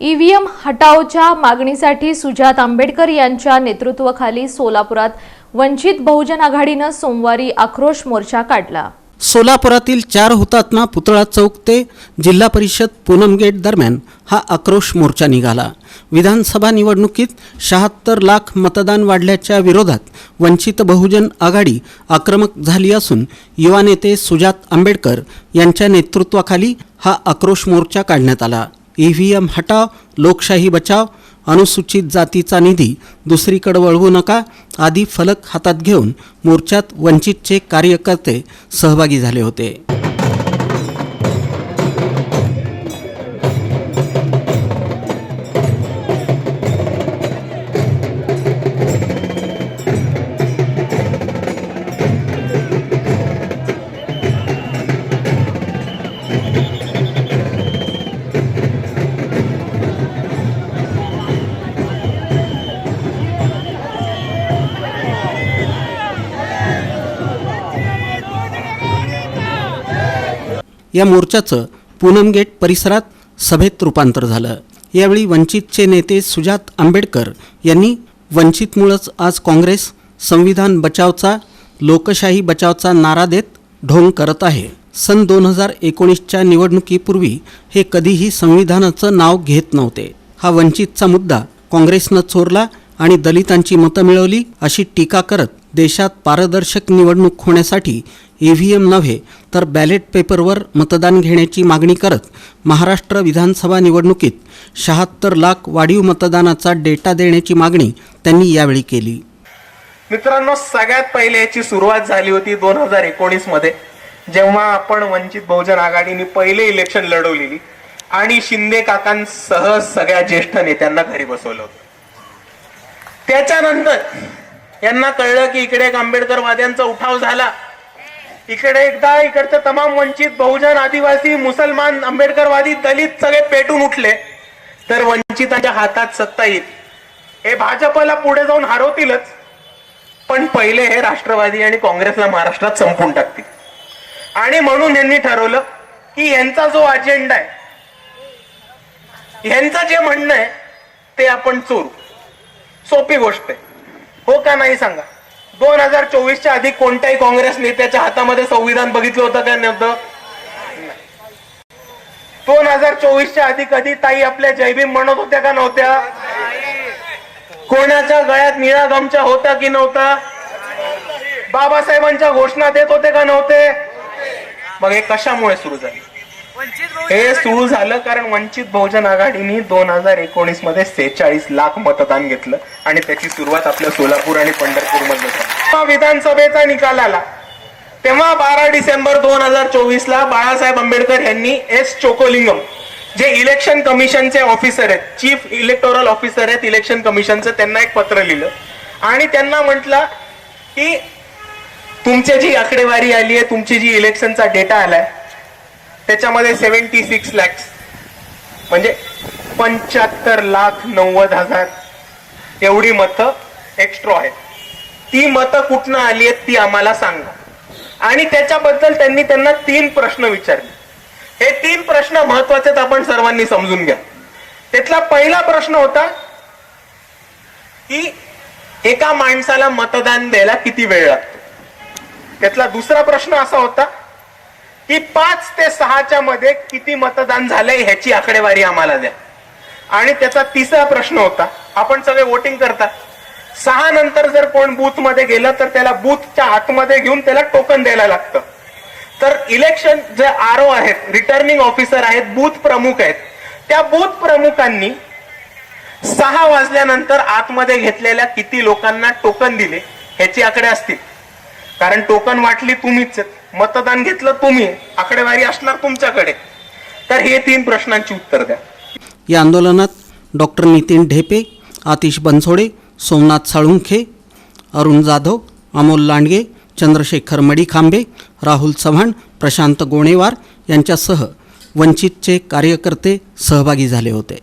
EVM हटावच्या मागणीसाठी सुजात आंबेडकर यांच्या नेतृत्वाखाली सोलापुरात वंचित बहुजन आघाडीनं सोमवारी आक्रोश मोर्चा काढला. सोलापुरातील चार हुतात्मा पुतळा चौक ते जिल्हा परिषद पूनम गेट दरम्यान हा आक्रोश मोर्चा निघाला. विधानसभा निवडणुकीत शहात्तर लाख मतदान वाढल्याच्या विरोधात वंचित बहुजन आघाडी आक्रमक झाली असून युवा नेते सुजात आंबेडकर यांच्या नेतृत्वाखाली हा आक्रोश मोर्चा काढण्यात आला. ई व्ही एम हटाव लोकशाही बचाव अनुसूचित जातीचा निधी दुसरीकडे वळवू नका आदी फलक हातात घेऊन मोर्चात वंचितचे कार्यकर्ते सहभागी झाले होते. या मोर्चाचं पूनम गेट परिसरात सभेत रूपांतर झालं. यावेळी वंचितचे नेते सुजात आंबेडकर यांनी वंचितमुळंच आज काँग्रेस संविधान बचावचा लोकशाही बचावचा नारा देत ढोंग करत आहे. सन दोन हजार एकोणीसच्या निवडणुकीपूर्वी हे कधीही संविधानाचं नाव घेत नव्हते. हा वंचितचा मुद्दा काँग्रेसनं चोरला आणि दलितांची मतं मिळवली अशी टीका करत देशात पारदर्शक निवडणूक होण्यासाठी ई व्ही एम नव्हे तर बॅलेट पेपरवर मतदान घेण्याची मागणी करत महाराष्ट्र विधानसभा निवडणुकीत शहात्तर लाख वाढीव मतदानाचा डेटा देण्याची मागणी त्यांनी यावेळी केली. मित्रांनो सगळ्यात पहिले याची सुरुवात झाली होती दोन हजार एकोणीसमध्ये जेव्हा आपण वंचित बहुजन आघाडीने पहिले इलेक्शन लढवलेली आणि शिंदे काकांसह सगळ्या ज्येष्ठ नेत्यांना घरी बसवलं होतं. त्याच्यानंतर यांना कळलं की इकडे एक आंबेडकरवाद्यांचा उठाव झाला. इकडे एकदा इकडचे तमाम वंचित बहुजन आदिवासी मुसलमान आंबेडकरवादी दलित सगळे पेटून उठले. तर वंचितांच्या हातात सत्ता येईल. हे भाजपला पुढे जाऊन हरवतीलच. पण पहिले हे राष्ट्रवादी आणि काँग्रेसला महाराष्ट्रात संपून टाकतील. आणि म्हणून यांनी ठरवलं की यांचा जो अजेंडा आहे यांचं जे म्हणणं आहे ते आपण चोरू. सोपी गोष्ट आहे. हो का नाही सांगा? दोन हजार चोवीसच्या आधी कोणत्याही काँग्रेस नेत्याच्या हातामध्ये संविधान बघितलं होतं का नव्हतं? दोन हजार चोवीसच्या आधी कधी ताई आपल्या जयभीम म्हणत होत्या का नव्हत्या? कोणाच्या गळ्यात निळा गमच्या होता की नव्हता? बाबासाहेबांच्या घोषणा देत होते का नव्हते? मग हे कशामुळे सुरू झाले? हे सुरू झालं कारण वंचित बहुजन आघाडीने दोन हजार एकोणीसमध्ये सेहेचाळीस लाख मतदान घेतलं आणि त्याची सुरुवात आपल्या सोलापूर आणि पंढरपूरमध्ये विधानसभेचा निकाल आला. तेव्हा बारा डिसेंबर दोन हजार चोवीस ला बाळासाहेब आंबेडकर यांनी एस चोकोलिंगम जे इलेक्शन कमिशनचे ऑफिसर आहेत चीफ इलेक्टोरल ऑफिसर आहेत इलेक्शन कमिशनचं त्यांना एक पत्र लिहिलं. आणि त्यांना म्हटलं की तुमची जी आकडेवारी आली आहे तुमची जी इलेक्शनचा डेटा आलाय त्याच्यामध्ये सेव्हन्टी सिक्स लॅक्स म्हणजे पंच्याहत्तर लाख नव्वद हजार. एवढी मतं एक्स्ट्रा आहेत. ती मतं कुठनं आली आहेत ती आम्हाला सांगा. आणि त्याच्याबद्दल त्यांनी त्यांना तीन प्रश्न विचारले. हे तीन प्रश्न महत्त्वाचे आपण सर्वांनी समजून घ्या. त्यातला पहिला प्रश्न होता की एका माणसाला मतदान द्यायला किती वेळ लागतो? त्यातला दुसरा प्रश्न असा होता की पाच ते सहाच्या मध्ये किती मतदान झालंय ह्याची आकडेवारी आम्हाला द्या. आणि त्याचा तिसरा प्रश्न होता आपण सगळे वोटिंग करतात सहा नंतर जर कोण बूथमध्ये गेलं तर त्याला बूथच्या आतमध्ये घेऊन त्याला टोकन द्यायला लागतं. तर इलेक्शन जे आर ओ आहेत रिटर्निंग ऑफिसर आहेत बूथ प्रमुख आहेत त्या बूथ प्रमुखांनी सहा वाजल्यानंतर आतमध्ये घेतलेल्या किती लोकांना टोकन दिले ह्याची आकडे असतील. कारण टोकन वाटली तुम्हीच आहेत. मतदान घेतलं तुम्ही आकडेवारी असणार तुमच्याकडे. तर हे तीन प्रश्नांची उत्तर द्या. या आंदोलनात डॉक्टर नितीन ढेपे आतिश बनसोडे सोमनाथ साळुंखे अरुण जाधव अमोल लांडगे चंद्रशेखर मडीखांबे राहुल चव्हाण प्रशांत गोणेवार यांच्यासह वंचितचे कार्यकर्ते सहभागी झाले होते.